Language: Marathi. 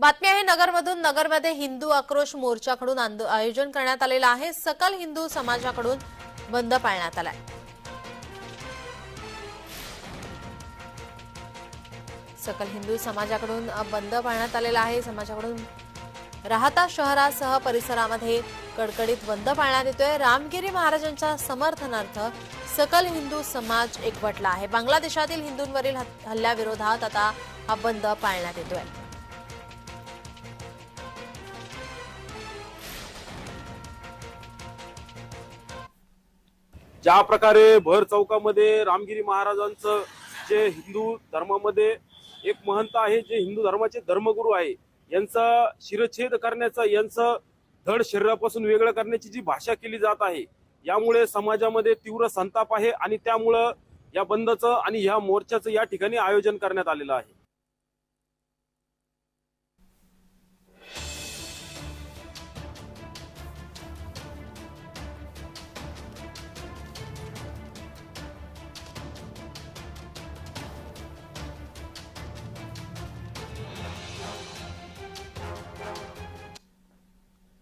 बातमी आहे नगरमधून नगरमध्ये हिंदू आक्रोश मोर्चाकडून आंदो- आयोजन करण्यात आलेलं आहे. सकल हिंदू समाजाकडून बंद पाळण्यात आलाय. सकल हिंदू समाजाकडून बंद पाळण्यात आलेला आहे. समाजाकडून राहता शहरासह परिसरामध्ये कडकडीत बंद पाळण्यात येतोय. रामगिरी महाराजांच्या समर्थनार्थ सकल हिंदू समाज एकवटला आहे. बांगलादेशातील हिंदूंवरील हल्ल्याविरोधात आता हा बंद पाळण्यात येतोय. ज्या प्रकारे भर चौकामध्ये रामगिरी महाराजांचं जे हिंदू धर्मामध्ये एक महंत आहे जे हिंदू धर्माचे धर्मगुरू आहे यांचा शिरच्छेद करण्याचा यांचं धड शरीरापासून वेगळं करण्याची जी भाषा केली जात आहे यामुळे समाजामध्ये तीव्र संताप आहे आणि त्यामुळं या बंदचं आणि ह्या मोर्चाचं या ठिकाणी आयोजन करण्यात आलेलं आहे.